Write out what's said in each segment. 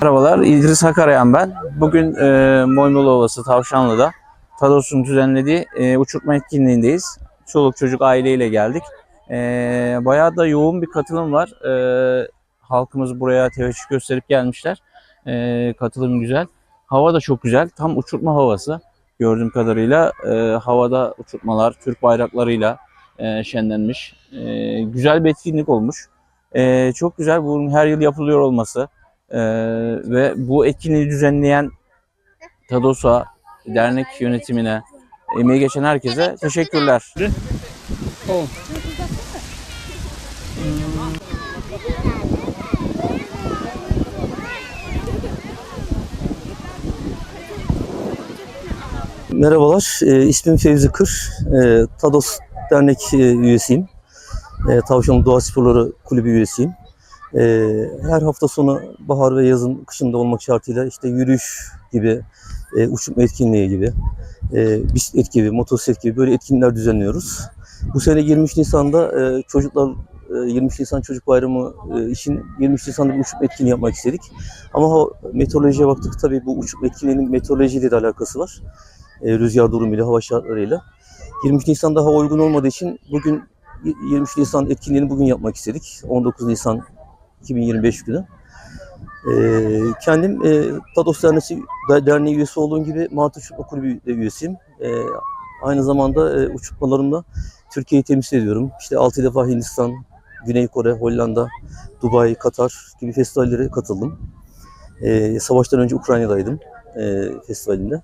Merhabalar, İdris Hakarayan ben. Bugün e, Moymulu Ovası Tavşanlı'da Tados'un düzenlediği e, uçurtma etkinliğindeyiz. Çoluk çocuk aileyle geldik. E, bayağı da yoğun bir katılım var. E, halkımız buraya teveccüh gösterip gelmişler. E, katılım güzel. Hava da çok güzel. Tam uçurtma havası gördüğüm kadarıyla. E, havada uçurtmalar Türk bayraklarıyla e, şenlenmiş. E, güzel bir etkinlik olmuş. E, çok güzel. Bunun her yıl yapılıyor olması. Ee, ve bu etkinliği düzenleyen Tados'a, dernek yönetimine, emeği geçen herkese teşekkürler. Merhabalar, e, ismim Fevzi Kır. E, Tados Dernek e, üyesiyim. E, Tavşanlı Doğa Sporları Kulübü üyesiyim. E, her hafta sonu bahar ve yazın, kışında olmak şartıyla işte yürüyüş gibi, e, uçurtma etkinliği gibi, e, bisiklet gibi, motosiklet gibi böyle etkinlikler düzenliyoruz. Bu sene 23 Nisan'da e, çocuklar e, 23 Nisan Çocuk Bayramı e, için 23 Nisan'da bir uçurtma etkinliği yapmak istedik. Ama meteorolojiye baktık tabii bu uçurtma etkinliğinin meteorolojiyle de alakası var e, rüzgar durumuyla, hava şartlarıyla. 23 Nisan'da hava uygun olmadığı için bugün 23 Nisan etkinliğini bugün yapmak istedik. 19 Nisan 2025 günü. E, kendim e, Tados Derneği, Derneği üyesi olduğum gibi Martı Uçurtma Kulübü de üyesiyim. E, aynı zamanda e, uçurtmalarımla Türkiye'yi temsil ediyorum. İşte 6 defa Hindistan, Güney Kore, Hollanda, Dubai, Katar gibi festivallere katıldım. E, savaştan önce Ukrayna'daydım e, festivalinde.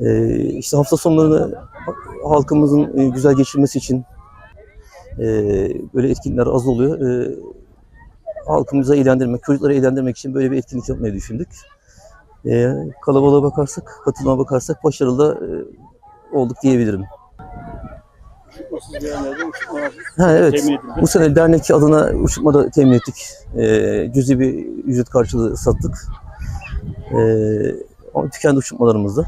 Ee, işte hafta sonlarını halkımızın e, güzel geçirmesi için e, böyle etkinlikler az oluyor. E, halkımıza eğlendirmek, çocukları eğlendirmek için böyle bir etkinlik yapmayı düşündük. E, kalabalığa bakarsak, katılıma bakarsak başarılı e, olduk diyebilirim. Ha, evet. Bu sene dernek adına uçurtma da temin ettik. E, cüzi bir ücret karşılığı sattık. E, ama tükendi uçurtmalarımızda.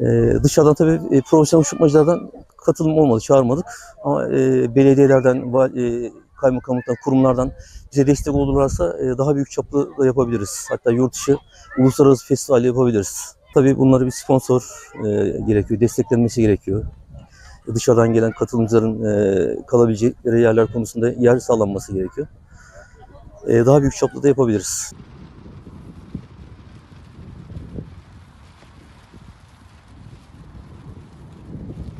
E, dışarıdan tabii e, profesyonel uçurtmacılardan katılım olmadı, çağırmadık. Ama e, belediyelerden, e, kaymakamlıktan, kurumlardan bize destek olurlarsa e, daha büyük çaplı da yapabiliriz. Hatta yurt dışı uluslararası festival yapabiliriz. Tabii bunları bir sponsor e, gerekiyor, desteklenmesi gerekiyor dışarıdan gelen katılımcıların e, kalabilecekleri yerler konusunda yer sağlanması gerekiyor. E, daha büyük çaplı da yapabiliriz.